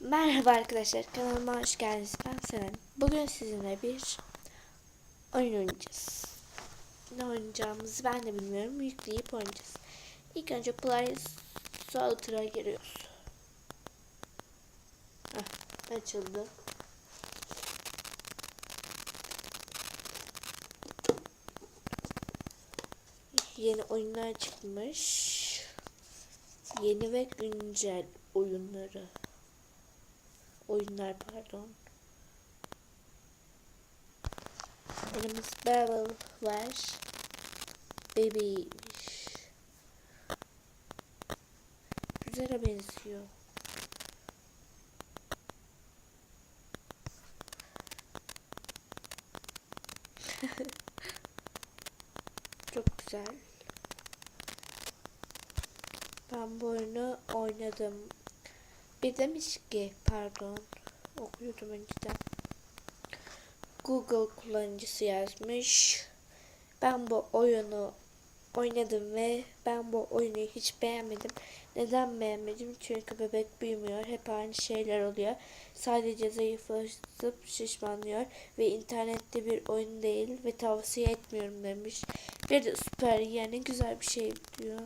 Merhaba arkadaşlar kanalıma hoş geldiniz. Ben Selen. Bugün sizinle bir oyun oynayacağız. Ne oynayacağımızı ben de bilmiyorum. Yükleyip oynayacağız. İlk önce Play Sauter'a giriyoruz. Heh, açıldı. Yeni oyunlar çıkmış. Yeni ve güncel oyunları oyunlar pardon. Elimiz Barrel var. Baby'ymiş. Güzele benziyor. Çok güzel. Ben bu oyunu oynadım. Bir demiş ki pardon okuyordum önceden. Google kullanıcısı yazmış. Ben bu oyunu oynadım ve ben bu oyunu hiç beğenmedim. Neden beğenmedim? Çünkü bebek büyümüyor. Hep aynı şeyler oluyor. Sadece zayıflaşıp şişmanlıyor ve internette bir oyun değil ve tavsiye etmiyorum demiş. Bir de süper yani güzel bir şey diyor.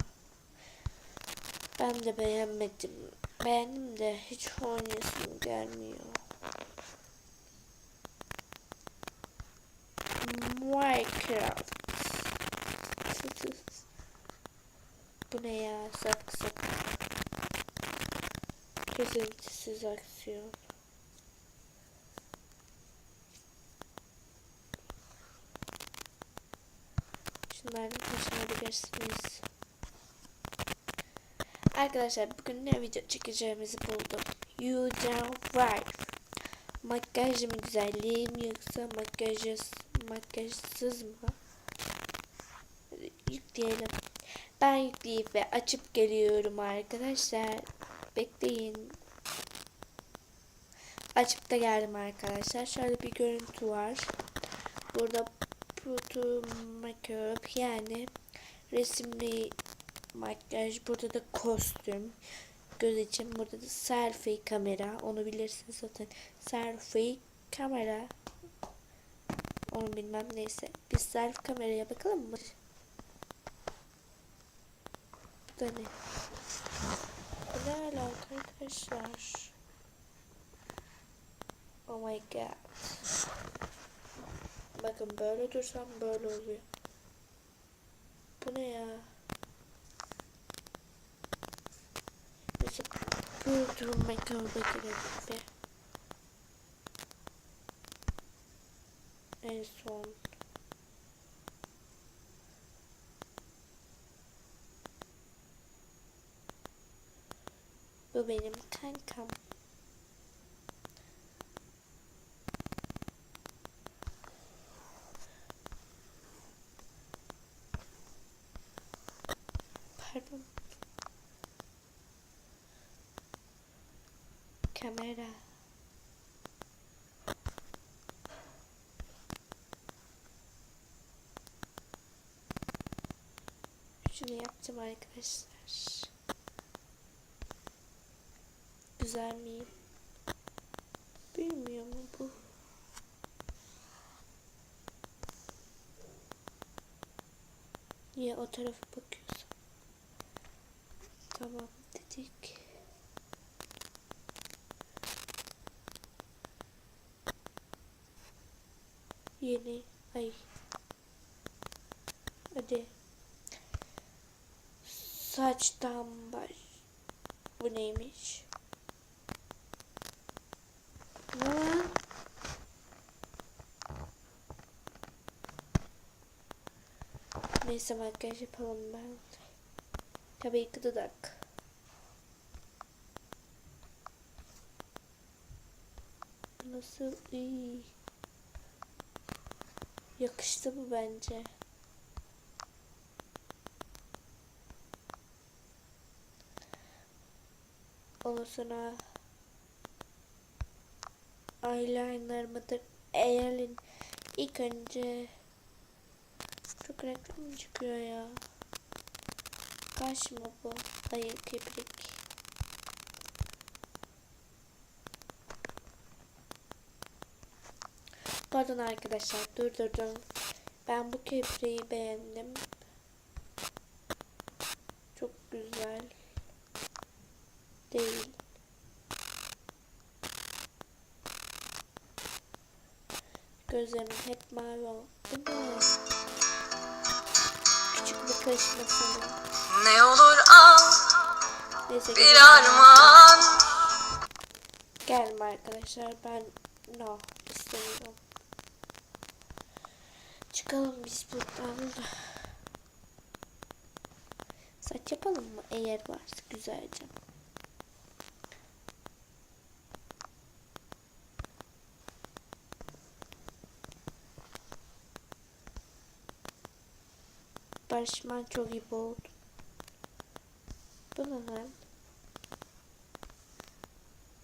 Ben de beğenmedim. Beğendim de hiç oynayasım gelmiyor. Minecraft. Bu ne ya? Sapk sapk. Kesintisiz aksiyon. Şunlardan taşınabilirsiniz. Arkadaşlar bugün ne video çekeceğimizi buldum. You don't right. Makyaj mı güzelliğim yoksa makyajsız, makyajsız mı? Yükleyelim. Ben yükleyip ve açıp geliyorum arkadaşlar. Bekleyin. Açıp da geldim arkadaşlar. Şöyle bir görüntü var. Burada Proto Makeup yani resimli makyaj. Burada da kostüm. Göz için. Burada da selfie kamera. Onu bilirsiniz zaten. Selfie kamera. Onu bilmem neyse. Biz selfie kameraya bakalım mı? Bu da ne? Bu ne alaka arkadaşlar? Oh my god. Bakın böyle dursam böyle oluyor. Bu ne ya? Durum mekanına girelim bir. En son. Bu benim kankam. Pardon. Kamera. Şunu yaptım arkadaşlar. Güzel miyim? Bilmiyor mu bu? Niye o tarafa bakıyorsun? Tamam dedik. Yeni ay. Hadi. Saçtan baş. Bu neymiş? Ne lan? Neyse makyaj yapalım ben. Tabii ki dudak. Nasıl iyi. Yakıştı bu bence. Ondan sonra eyeliner mıdır? Eğerin ilk önce çok reklam çıkıyor ya. Kaş mı bu? Hayır kibrik. Pardon arkadaşlar durdurdum. Ben bu köprüyü beğendim. Çok güzel. Değil. Gözlerim hep mavi oldu. Küçük bir kaşımasını. Ne olur al Neyse bir gidelim. armağan Gelme arkadaşlar ben no istemiyorum. Çıkalım biz buradan. Saç yapalım mı eğer varsa güzelce. Barışman çok iyi oldu. Bu ne lan?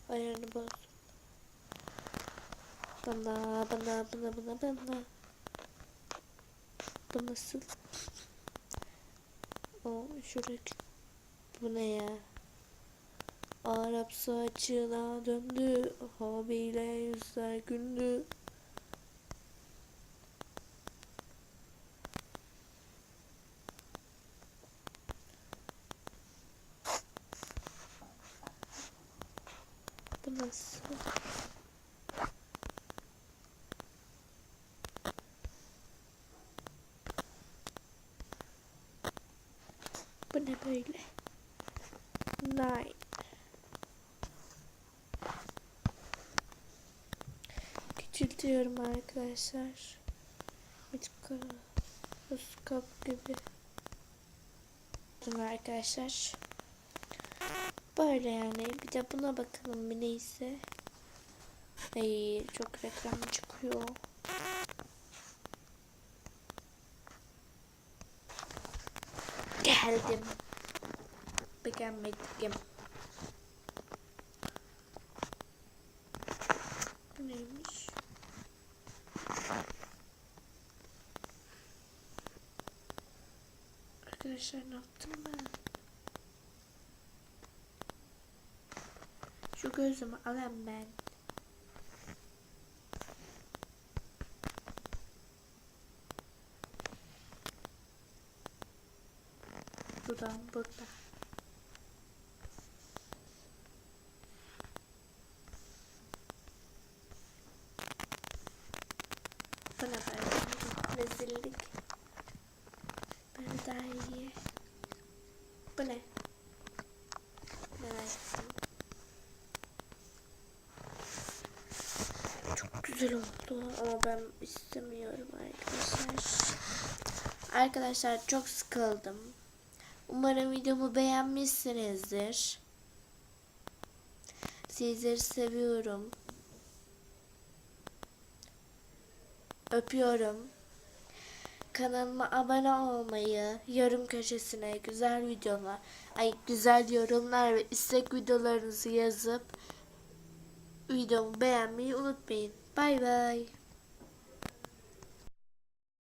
Ayarını boz. Bana, bana, bana, bana, bana. Bu nasıl? O şuradaki. Bu ne ya? Arap saçına döndü. Hobiyle yüzler güldü. Bu nasıl? Böyle? Nine. Küçültüyorum arkadaşlar. Mikroskop gibi. Arkadaşlar. Böyle yani. Bir de buna bakalım bir neyse. Ay çok reklam çıkıyor. Geldim. Beğenmedim. Bu neymiş? Arkadaşlar ne yaptım ben? Şu gözümü alayım ben. Buradan burada. Böyle? Rezillik. Böyle daha iyi. Bu ne? Merak. Çok güzel oldu ama ben istemiyorum arkadaşlar. Arkadaşlar çok sıkıldım. Umarım videomu beğenmişsinizdir. Sizleri seviyorum. Öpüyorum. Kanalıma abone olmayı, yorum köşesine güzel videolar, ay güzel yorumlar ve istek videolarınızı yazıp videomu beğenmeyi unutmayın. Bay bay.